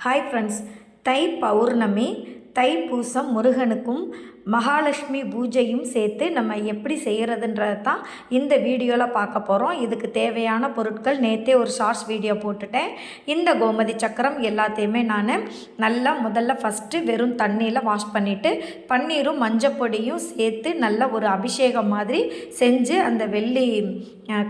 Hi friends Thai பௌர்ணமி தைப்பூசம் முருகனுக்கும் மகாலட்சுமி பூஜையும் சேர்த்து நம்ம எப்படி செய்கிறதுன்றது தான் இந்த வீடியோவில் பார்க்க போகிறோம் இதுக்கு தேவையான பொருட்கள் நேற்றே ஒரு ஷார்ட்ஸ் வீடியோ போட்டுட்டேன். இந்த கோமதி சக்கரம் எல்லாத்தையுமே நான் நல்லா முதல்ல ஃபஸ்ட்டு வெறும் தண்ணியில் வாஷ் பண்ணிவிட்டு பன்னீரும் மஞ்சப்பொடியும் சேர்த்து நல்ல ஒரு அபிஷேகம் மாதிரி செஞ்சு அந்த வெள்ளி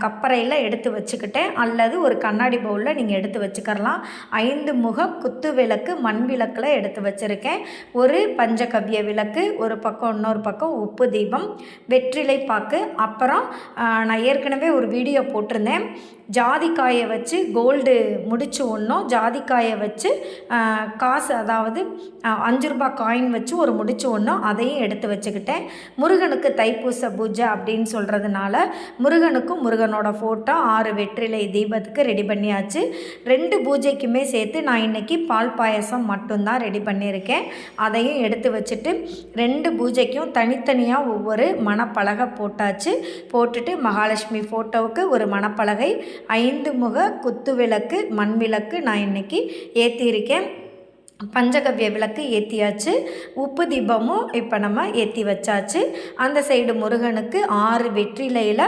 கப்பரையில் எடுத்து வச்சுக்கிட்டேன். அல்லது ஒரு கண்ணாடி பவுலில் நீங்கள் எடுத்து வச்சுக்கரலாம் ஐந்து முக குத்து விளக்கு மண் விளக்கில் எடுத்து வச்சுருக்கேன். ஒரு பஞ்சகவ்ய விளக்கு ஒரு பக்கம் இன்னொரு பக்கம் உப்பு தீபம் வெற்றிலை பாக்கு அப்புறம் நான் ஏற்கனவே ஒரு வீடியோ போட்டிருந்தேன். ஜாதிக்காயை வச்சு கோல்டு முடிச்சு ஒன்றும் ஜாதிக்காயை வச்சு காசு அதாவது அஞ்சு ரூபாய் காயின் வச்சு ஒரு முடிச்சு ஒன்றும் அதையும் எடுத்து வச்சுக்கிட்டேன். முருகனுக்கு தைப்பூச பூஜை அப்படின்னு சொல்கிறதுனால முருகனுக்கும் முருகனோட ஃபோட்டோ ஆறு வெற்றிலை தீபத்துக்கு ரெடி பண்ணியாச்சு. ரெண்டு பூஜைக்குமே சேர்த்து நான் இன்னைக்கு பால் பாயசம் மட்டும்தான் ரெடி பண்ணியிருக்கேன். அதையும் எடுத்து வச்சுட்டு ரெண்டு பூஜைக்கும் தனித்தனியாக ஒவ்வொரு மணப்பலகை போட்டாச்சு. போட்டுட்டு மகாலட்சுமி ஃபோட்டோவுக்கு ஒரு மணப்பலகை ஐந்து முக குத்து விளக்கு மண் விளக்கு நான் இன்னைக்கு ஏற்றியிருக்கேன் பஞ்சகவ்ய விளக்கு ஏற்றியாச்சு உப்பு தீபமும் இப்போ நம்ம ஏற்றி வச்சாச்சு. அந்த சைடு முருகனுக்கு ஆறு வெற்றிலையில்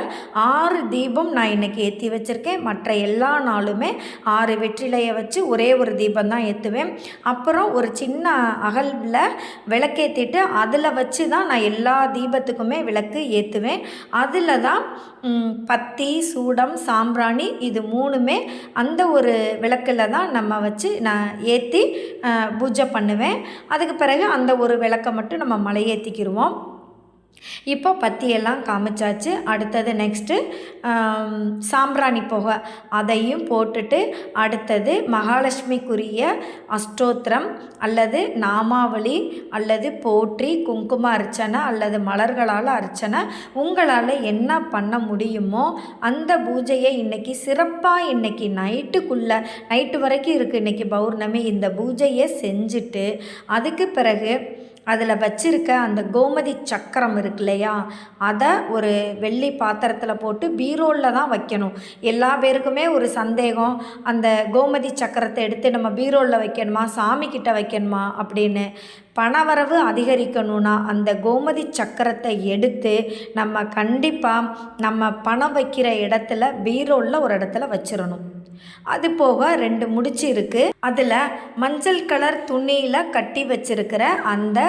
ஆறு தீபம் நான் இன்றைக்கி ஏற்றி வச்சுருக்கேன். மற்ற எல்லா நாளுமே ஆறு வெற்றிலையை வச்சு ஒரே ஒரு தீபம் தான் ஏற்றுவேன் அப்புறம் ஒரு சின்ன அகலில் விளக்கேற்றிட்டு அதில் வச்சு தான் நான் எல்லா தீபத்துக்குமே விளக்கு ஏற்றுவேன் அதில் தான் பத்தி சூடம் சாம்பிராணி இது மூணுமே அந்த ஒரு விளக்கில் தான் நம்ம வச்சு நான் ஏற்றி பூஜை பண்ணுவேன். அதுக்கு பிறகு அந்த ஒரு விளக்கை மட்டும் நம்ம மலையேற்றிக்கிடுவோம் இப்போ பத்தியெல்லாம் காமிச்சாச்சு. அடுத்தது நெக்ஸ்ட்டு சாம்பிராணி புகை. அதையும் போட்டுட்டு அடுத்தது மகாலட்சுமிக்குரிய அஷ்டோத்திரம் அல்லது நாமாவளி அல்லது போற்றி குங்கும அர்ச்சனை அல்லது மலர்களால் அர்ச்சனை. உங்களால் என்ன பண்ண முடியுமோ அந்த பூஜையை இன்னைக்கு சிறப்பாக இன்னைக்கு நைட்டுக்குள்ளே நைட்டு வரைக்கும் இருக்குது இன்றைக்கி பௌர்ணமி. இந்த பூஜையை செஞ்சுட்டு அதுக்கு பிறகு அதில் வச்சிருக்க அந்த கோமதி சக்கரம் இருக்கு இல்லையா? அதை ஒரு வெள்ளி பாத்திரத்தில் போட்டு பீரோலில் தான் வைக்கணும். எல்லா பேருக்குமே ஒரு சந்தேகம் அந்த கோமதி சக்கரத்தை எடுத்து நம்ம பீரோலில் வைக்கணுமா சாமி கிட்ட வைக்கணுமா அப்படின்னு. பணவரவு அதிகரிக்கணும்னா அந்த கோமதி சக்கரத்தை எடுத்து நம்ம கண்டிப்பாக நம்ம பணம் வைக்கிற இடத்துல பீரோலில் ஒரு இடத்துல வச்சிடணும் அது போக ரெண்டு முடிச்சு இருக்குது அதில் மஞ்சள் கலர் துணியில் கட்டி வச்சுருக்கிற அந்த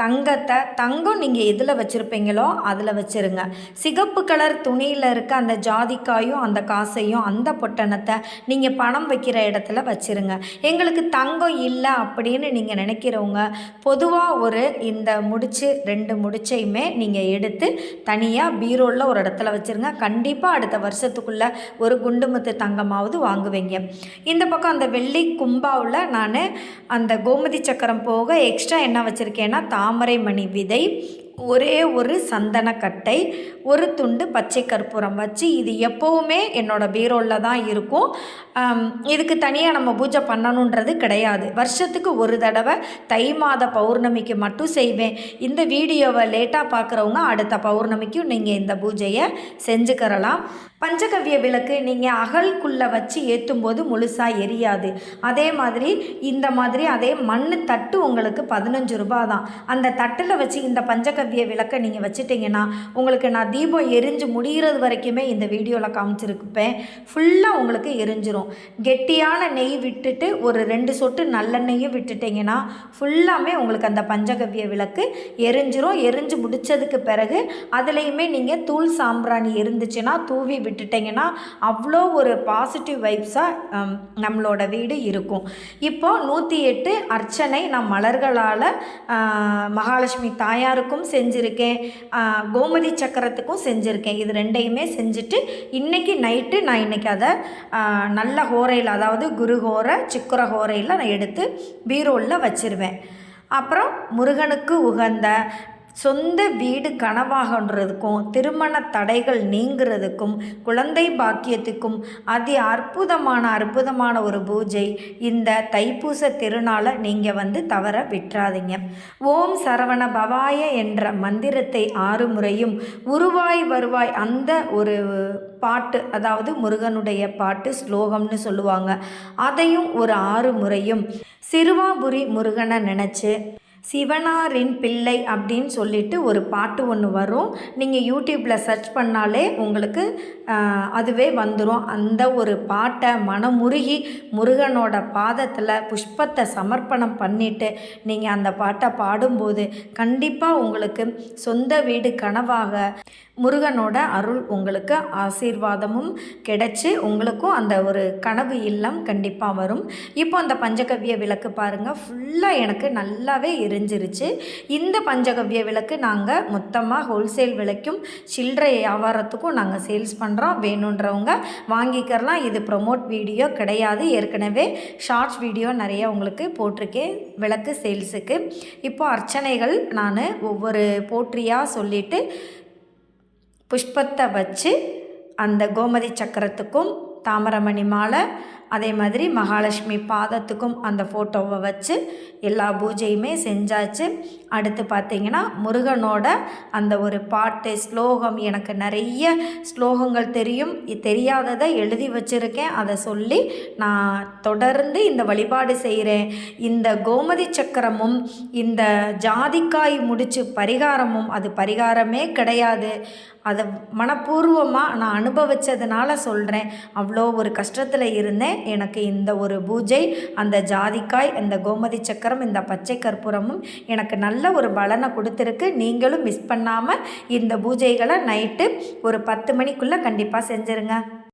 தங்கத்தை தங்கம் நீங்கள் எதில் வச்சுருப்பீங்களோ அதில் வச்சுருங்க. சிகப்பு கலர் துணியில் இருக்க அந்த ஜாதிக்காயும் அந்த காசையும் அந்த பொட்டணத்தை நீங்கள் பணம் வைக்கிற இடத்துல வச்சுருங்க. எங்களுக்கு தங்கம் இல்லை அப்படின்னு நீங்கள் நினைக்கிறவங்க பொதுவாக ஒரு இந்த முடிச்சு ரெண்டு முடிச்சையுமே நீங்கள் எடுத்து தனியாக பீரோவில் ஒரு இடத்துல வச்சுருங்க. கண்டிப்பாக அடுத்த வருஷத்துக்குள்ளே ஒரு குண்டுமுத்து தங்கமாவது வாங்குவீங்க. இந்த பக்கம் அந்த வெள்ளி கும்பாவில் நான் அந்த கோமதி சக்கரம் போக எக்ஸ்ட்ரா என்ன வச்சுருக்கேன்னா தாமரை மணி விதை ஒரே ஒரு சந்தனக்கட்டை ஒரு துண்டு பச்சை கற்பூரம் வச்சு இது எப்போவுமே என்னோட பீரோலில் தான் இருக்கும். இதுக்கு தனியாக நம்ம பூஜை பண்ணணுன்றது கிடையாது. வருஷத்துக்கு ஒரு தடவை தை மாத பௌர்ணமிக்கு மட்டும் செய்வேன். இந்த வீடியோவை லேட்டாக பார்க்குறவங்க அடுத்த பௌர்ணமிக்கும் நீங்கள் இந்த பூஜையை செஞ்சுக்கிறலாம். பஞ்சகவ்ய விளக்கு நீங்கள் அகல்குள்ளே வச்சு ஏற்றும் போது முழுசாக எரியாது. அதே மாதிரி இந்த மாதிரி அதே மண் தட்டு உங்களுக்கு பதினஞ்சு ரூபா தான் அந்த தட்டில் வச்சு இந்த பஞ்சகவ்ய விளக்கை நீங்கள் வச்சுட்டிங்கன்னா உங்களுக்கு நான் தீபம் எரிஞ்சு முடிகிறது வரைக்குமே இந்த வீடியோவில் காமிச்சிருப்பேன். ஃபுல்லாக உங்களுக்கு எரிஞ்சிரும். கெட்டியான நெய் விட்டுட்டு ஒரு ரெண்டு சொட்டு நல்லெண்ணெயும் விட்டுட்டிங்கன்னா ஃபுல்லாமே உங்களுக்கு அந்த பஞ்சகவ்ய விளக்கு எரிஞ்சிரும். எரிஞ்சு முடிச்சதுக்கு பிறகு அதுலேயுமே நீங்கள் தூள் சாம்பிராணி இருந்துச்சுன்னா தூவி விட்டுட்டிங்கன்னா அவ்வளோ ஒரு பாசிட்டிவ் வைப்ஸாக நம்மளோட வீடு இருக்கும். இப்போ நூற்றி எட்டு அர்ச்சனை நான் மலர்களால் மகாலட்சுமி தாயாருக்கும் செஞ்சுருக்கேன். கோமதி சக்கரத்துக்கும் செஞ்சுருக்கேன். இது ரெண்டையுமே செஞ்சுட்டு இன்றைக்கி நைட்டு நான் இன்றைக்கி அதை நல்ல ஹோரையில் அதாவது குரு ஹோரை சிக்குர ஹோரையில் நான் எடுத்து பீரோலில் வச்சிருவேன். அப்புறம் முருகனுக்கு உகந்த சொந்த வீடு கனவாகன்றதுக்கும் திருமண தடைகள் நீங்கிறதுக்கும் குழந்தை பாக்கியத்துக்கும் அதி அற்புதமான அற்புதமான ஒரு பூஜை இந்த தைப்பூச திருநாளை நீங்கள் வந்து தவற விட்டுறாதீங்க. ஓம் சரவண பவாய என்ற மந்திரத்தை ஆறு முறையும் உருவாய் வருவாய் அந்த ஒரு பாட்டு அதாவது முருகனுடைய பாட்டு ஸ்லோகம்னு சொல்லுவாங்க. அதையும் ஒரு ஆறு முறையும். சிறுவாபுரி முருகனை நினச்சி சிவனாரின் பிள்ளை அப்படின்னு சொல்லிட்டு ஒரு பாட்டு ஒன்று வரும். நீங்கள் யூடியூப்பில் சர்ச் பண்ணாலே உங்களுக்கு அதுவே வந்துடும் அந்த ஒரு பாட்டை மனமுருகி முருகனோட பாதத்தில் புஷ்பத்தை சமர்ப்பணம் பண்ணிவிட்டு நீங்கள் அந்த பாட்டை பாடும்போது கண்டிப்பாக உங்களுக்கு சொந்த வீடு கனவாக முருகனோட அருள் உங்களுக்கு ஆசீர்வாதமும் கிடைச்சி உங்களுக்கும் அந்த ஒரு கனவு இல்லம் கண்டிப்பாக வரும். இப்போ அந்த பஞ்சகவ்ய விளக்கு பாருங்கள் ஃபுல்லாக எனக்கு நல்லாவே எரிஞ்சிருச்சு. இந்த பஞ்சகவ்ய விளக்கு நாங்கள் மொத்தமாக ஹோல்சேல் விலைக்கும் சில்லறை வியாபாரத்துக்கும் நாங்கள் சேல்ஸ் பண்ணுறோம் வேணுன்றவங்க வாங்கிக்கிறலாம் இது ப்ரொமோட் வீடியோ கிடையாது. ஏற்கனவே ஷார்ட்ஸ் வீடியோ நிறைய உங்களுக்கு போட்டிருக்கேன். விளக்கு சேல்ஸுக்கு இப்போ அர்ச்சனைகள் நான் ஒவ்வொரு போற்றியாக சொல்லிவிட்டு புஷ்பத்தை வச்சு அந்த கோமதி சக்கரத்துக்கும் தாமரமணி மாலை அதே மாதிரி மகாலட்சுமி பாதத்துக்கும் அந்த ஃபோட்டோவை வச்சு எல்லா பூஜையுமே செஞ்சாச்சு. அடுத்து பார்த்திங்கன்னா முருகனோட அந்த ஒரு பாட்டு ஸ்லோகம் எனக்கு நிறைய ஸ்லோகங்கள் தெரியும். தெரியாததை எழுதி வச்சுருக்கேன். அதை சொல்லி நான் தொடர்ந்து இந்த வழிபாடு செய்கிறேன் இந்த கோமதி சக்கரமும் இந்த ஜாதிக்காய் முடிச்சு பரிகாரமும் அது பரிகாரமே கிடையாது. அதை மனப்பூர்வமாக நான் அனுபவித்ததுனால சொல்கிறேன் அவ்வளோ ஒரு கஷ்டத்தில் இருந்தேன். எனக்கு இந்த ஒரு பூஜை அந்த ஜாதிக்காய் இந்த கோமதி சக்கரம் இந்த பச்சை கற்பூரமும் எனக்கு நல்ல ஒரு பலனை கொடுத்துருக்கு. நீங்களும் மிஸ் பண்ணாமல் இந்த பூஜைகளை நைட்டு ஒரு பத்து மணிக்குள்ளே கண்டிப்பாக செஞ்சுருங்க.